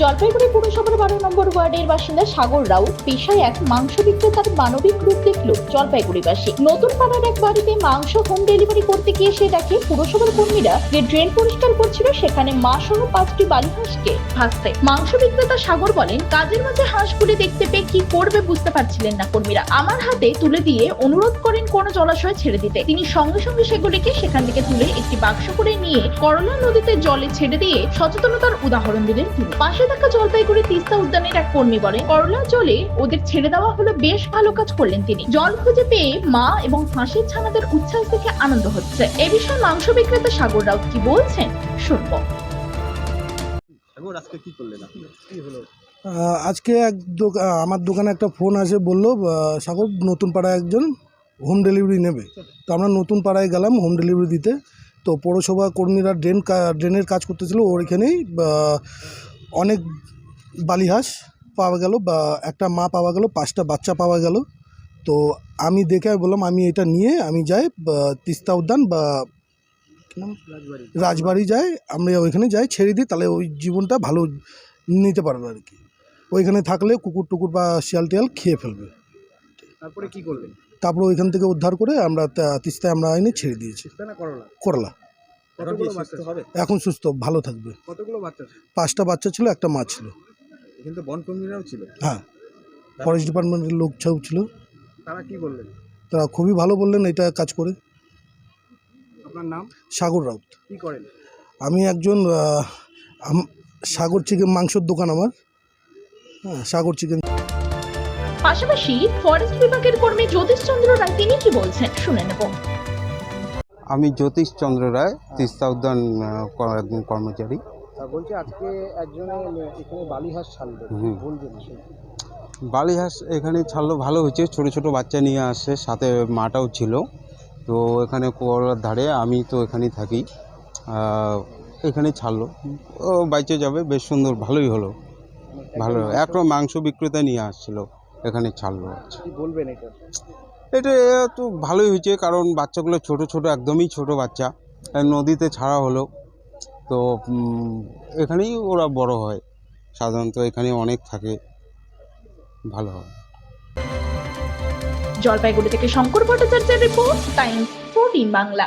জলপাইগুড়ি পুরসভার বারো নম্বর ওয়ার্ডের বাসিন্দা সাগর রাউত পেশায় এক মাংস বিক্রেতার মানবিক রূপ দেখল জলপাইগুড়িবাসী। নতুন পাড়ার এক বাড়িতে মাংস হোম ডেলিভারি করতে গিয়ে সে দেখে পুরসভার কর্মীরা যে ড্রেন পরিষ্কার করছিল, সেখানে মা সহ পাঁচটি বালি হাঁসকে ভাসতে। মাংস বিক্রেতা সাগর বলেন, কাজের মাঝে হাঁসগুলি দেখতে পেয়ে কি করবে বুঝতে পারছিলেন না কর্মীরা। আমার হাতে তুলে দিয়ে অনুরোধ করেন কোন জলাশয়ে ছেড়ে দিতে। তিনি সঙ্গে সঙ্গে সেগুলিকে সেখান থেকে তুলে একটি বাক্স করে নিয়ে করলা নদীতে জলে ছেড়ে দিয়ে সচেতনতার উদাহরণ দিলেন তিনি। পাশে থাকা জলপাইগুড়ি তিস্তা উদ্যানের এক কর্মী বলেন করলা জলে ওদের ছেড়ে দেওয়া হলো বেশ ভালো কাজ করলেন তিনি। জল খুঁজে পেয়ে মা এবং হাঁসের ছানাদের উচ্ছ্বাস দেখে আনন্দ হচ্ছে। এ বিষয়ে মাংস বিক্রেতা সাগর রাউত কি বলছেন শুনব। আজকে কি করলেন আপনি? কি হলো? আজকে এক আমার দোকানে একটা ফোন আসে বলল সাগর নতুন পাড়ায় একজন হোম ডেলিভারি নেবে। তো আমরা নতুন পাড়ায় গেলাম হোম ডেলিভারি দিতে। তো পৌরসভা কর্মীরা ড্রেন ড্রেনের কাজ করতেছিল ওইখানেই আহ, অনেক বালিহাঁস পাওয়া গেল বা একটা মা পাওয়া গেল পাঁচটা বাচ্চা পাওয়া গেল। তো আমি দেখে বললাম আমি এটা নিয়ে আমি যাই তিস্তা উদ্যান বা রাজবাড়ি যাই আমরা ওইখানে যাই ছেড়ে দিই তাহলে ওই জীবনটা ভালো নিতে পারবে আর কি। ওইখানে থাকলে কুকুর টুকুর বা শিয়াল টিয়াল খেয়ে ফেলবে। তারপরে কি করলেন? তারপরে ওইখান থেকে উদ্ধার করে আমরা তিস্তায় আমরা এনে ছেড়ে দিয়েছি। করলা? করলা। কতগুলো বাচ্চা হবে? এখন সুস্থ ভালো থাকবে। কতগুলো বাচ্চা ছিল? পাঁচটা বাচ্চা ছিল একটা মা ছিল। কিন্তু বন কর্মীরাও ছিল? হ্যাঁ। ফরেস্ট ডিপার্টমেন্টের লোক ছাউ ছিল। তারা কি বললেন? তারা খুবই ভালো বললেন এটা কাজ করে। আপনার নাম? সাগর রাউত। কি করেন? আমি একজন আহ, আম- সাগর চিকেন মাংসর দোকান আমার। হ্যাঁ সাগর চিকেন। পাশাপাশি ফরেস্ট বিভাগের কর্মী জ্যোতিষ চন্দ্র রায় তিনি কি বলছেন? শুনে নেব। আমি জ্যোতিষ চন্দ্র রায় তিস্তা উদ্যান কর্মচারী। বলছি আজকে একজনে এখানে বালিহাঁস ছাড়লো। হুম। বলবেন বালিহাঁস এখানে ছাড়লো ভালো হয়েছে। ছোট ছোট বাচ্চা নিয়ে আসছে সাথে মাটাও ছিল। তো এখানে কোয়ালার ধারে আমি তো এখানেই থাকি। এখানে ছাড়লো। ও বাইচে যাবে বেশ সুন্দর ভালোই হলো। ভালো। একটা মাংস বিক্রেতা নিয়ে আসছিল। এখানে ছাড়লো। বলবেন এটা? এটা তো ভালোই হয়েছে, কারণ বাচ্চাগুলো ছোট ছোট, একদমই ছোট বাচ্চা। নদীতে ছাড়া হলো। তো এখানেই ওরা বড় হয়। সাধারণত এখানে অনেক থাকে। ভালো হয়। জলপাইগুড়ি থেকে শঙ্কর ভট্টাচার্যের রিপোর্ট, টাইমস ফোরটিন বাংলা।